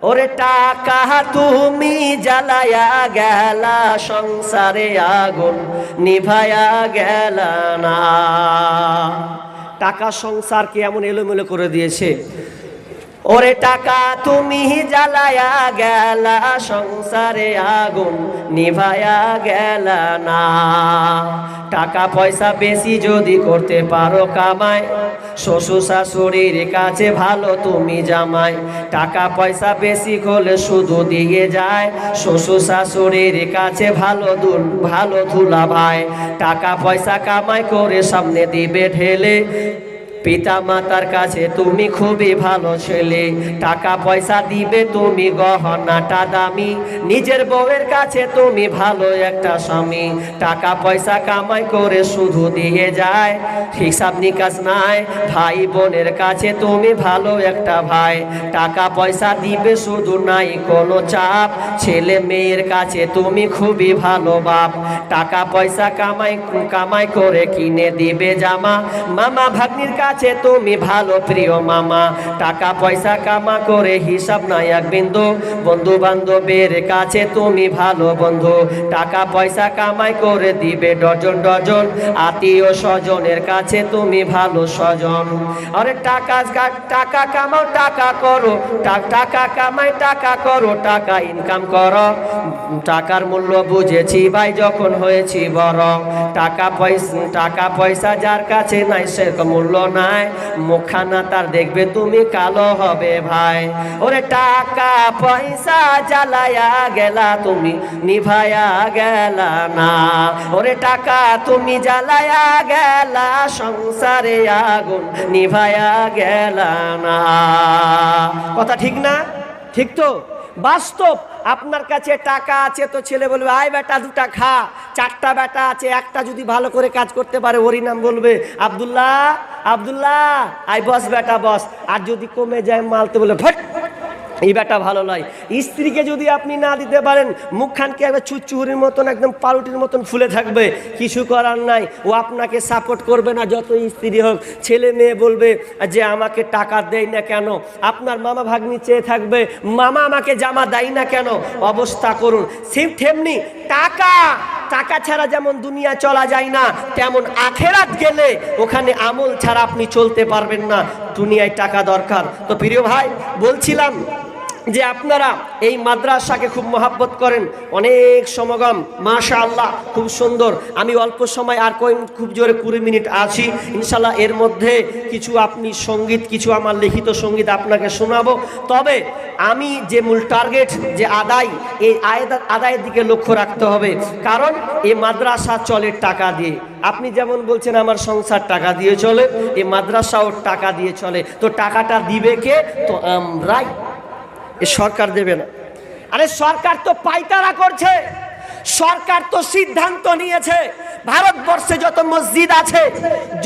ওরে টাকা তুমি জ্বালায়া গেলা, সংসারে আগুন নিভায়া গেলা না। টাকা সংসারকে এমন এলোমেলো করে দিয়েছে ওরে টাকা তুমি জ্বালায়া গেলা, সংসারে আগুন নিভায়া গেল না। টাকা পয়সা বেশি যদি করতে পারো কামাই, শ্বশুর শাশুড়ির কাছে ভালো তুমি জামাই। টাকা পয়সা বেশি হলে শুধু দিয়ে যায়, শ্বশুর শাশুড়ির কাছে ভালো দুল, ভালো ধুলা ভাই টাকা পয়সা কামাই করে সামনে দিবে ঢেলে পিতা মাতার কাছে তুমি খুবই ভালো ছেলে। টাকা পয়সা দিবে তুমি গহনাটা দামি। নিজের বউয়ের কাছে তুমি ভালো একটা স্বামী। টাকা পয়সা কামাই করে শুধু দিয়ে যায়। হিসাব নিকাশ নাই, ভাই বোনের কাছে তুমি ভালো একটা ভাই। টাকা পয়সা দিবে শুধু নাই কোনো চাপ। ছেলে মেয়ের কাছে তুমি খুবই ভালো বাপ। টাকা পয়সা কামাই কামাই করে কিনে দিবে জামা। মামা ভাগ্নির কাছে তুমি ভালো প্রিয় মামা। টাকা পয়সা কামা করে হিসাব নাই এক বিন্দু। বন্ধু বান্ধবের কাছে তুমি ভালো বন্ধু। টাকা পয়সা কামাই করে দিবে ডজন ডজন। আত্মীয় স্বজনের কাছে তুমি ভালো স্বজন। আরে টাকা টাকা কামাও, টাকা করো। টাকা কামাই, টাকা করো, টাকা ইনকাম করো। টাকার মূল্য বুঝেছি ভাই, যখন হয়েছি বড়। টাকা পয়সা টাকা পয়সা যার কাছে নাই সে মূল্য নাই, মুখানা তার দেখবে, তুমি কালো হবে ভাই। ওরে টাকা পয়সা জ্বালায়া গেলা, তুমি নিভায়া গেলা না। ওরে টাকা তুমি জ্বালায়া গেলা, সংসারে আগুন নিভায়া গেলা না। কথা ঠিক না? ঠিক তো? বাস্তব, আপনার কাছে টাকা আছে তো ছেলে বলবে, আয় বেটা, দুটা খা। চারটা বেটা আছে, একটা যদি ভালো করে কাজ করতে পারে, ওরই নাম বলবে, আবদুল্লাহ আবদুল্লাহ। আয় বস বেটা, বস। আর যদি কমে যায় মালতে বলে ফট! এই বেটা ভালো নয়। স্ত্রীকে যদি আপনি না দিতে পারেন, মুখখানকে একবার চুচুরির মতন, একদম পাউরুটির মতন ফুলে থাকবে। কিছু করার নাই। ও আপনাকে সাপোর্ট করবে না যত স্ত্রী হোক। ছেলে মেয়ে বলবে, যে আমাকে টাকা দেয় না কেন? আপনার মামা ভাগ্নি চেয়ে থাকবে। মামা আমাকে জামা দেয় না কেন? অবস্থা করুন। সেম তেমনি টাকা! টাকা ছাড়া যেমন দুনিয়া চলা যায় না, তেমন আখেরাত গেলে ওখানে আমল ছাড়া আপনি চলতে পারবেন না। দুনিয়ায় টাকা দরকার। তো প্রিয় ভাই, বলছিলাম যে আপনারা এই মাদ্রাসাকে খুব মহাব্বত করেন, অনেক সমাগম মাশা আল্লাহ খুব সুন্দর। আমি অল্প সময় আর কয়েক খুব জোরে কুড়ি মিনিট আছি। ইনশাল্লাহ এর মধ্যে কিছু আপনি সংগীত, কিছু আমার লিখিত সংগীত আপনাকে শোনাবো। তবে আমি যে মূল টার্গেট, যে আদায়, এই আয়দা- আদায়ের দিকে লক্ষ্য রাখতে হবে। কারণ এই মাদ্রাসা চলে টাকা দিয়ে। আপনি যেমন বলছেন, আমার সংসার টাকা দিয়ে চলে। এই মাদ্রাসাও টাকা দিয়ে চলে। তো টাকাটা দিবে কে? তো আমরাই। এ সরকার দেবে না। আরে সরকার তো পাইতারা করছে। সরকার তো সিদ্ধান্ত নিয়েছে। ভারতবর্ষে যত মসজিদ আছে,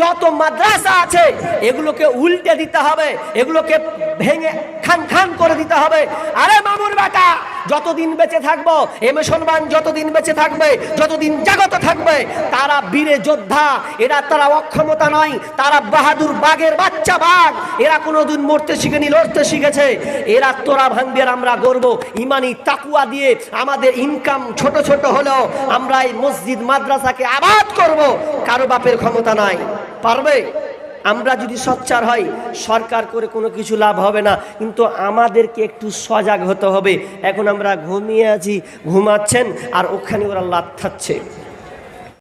যত মাদ্রাসা আছে, এগুলোকে উল্টে দিতে হবে। এগুলোকে ভেঙে খান খান করে দিতে হবে। আরে মামুর বেটা যতদিন বেঁচে থাকব, এ মুসলমান যতদিন বেঁচে থাকবে, যতদিন জাগত থাকবে, তারা বীরে যোদ্ধা, এরা তারা অক্ষমতা নয়, তারা বাহাদুর বাঘের বাচ্চা বাঘ। এরা কোনোদিন মরতে শিখেনি, লড়তে শিখেছে। এরা তোরা ভাঙবে, আমরা গর্ব ইমানি তাকুয়া দিয়ে আমাদের ইনকাম ছোট ছোট হলেও আমরা এই মসজিদ, মাদ্রাসাকে আবাদ করব। কারও বাপের ক্ষমতা নাই। পারবে? আমরা যদি সচ্চার হই, সরকার করে কোনো কিছু লাভ হবে না। কিন্তু আমাদেরকে একটু সজাগ হতে হবে। এখন আমরা ঘুমিয়ে আছি, ঘুমাচ্ছেন, আর ওখানে ওরা লাভ থাকছে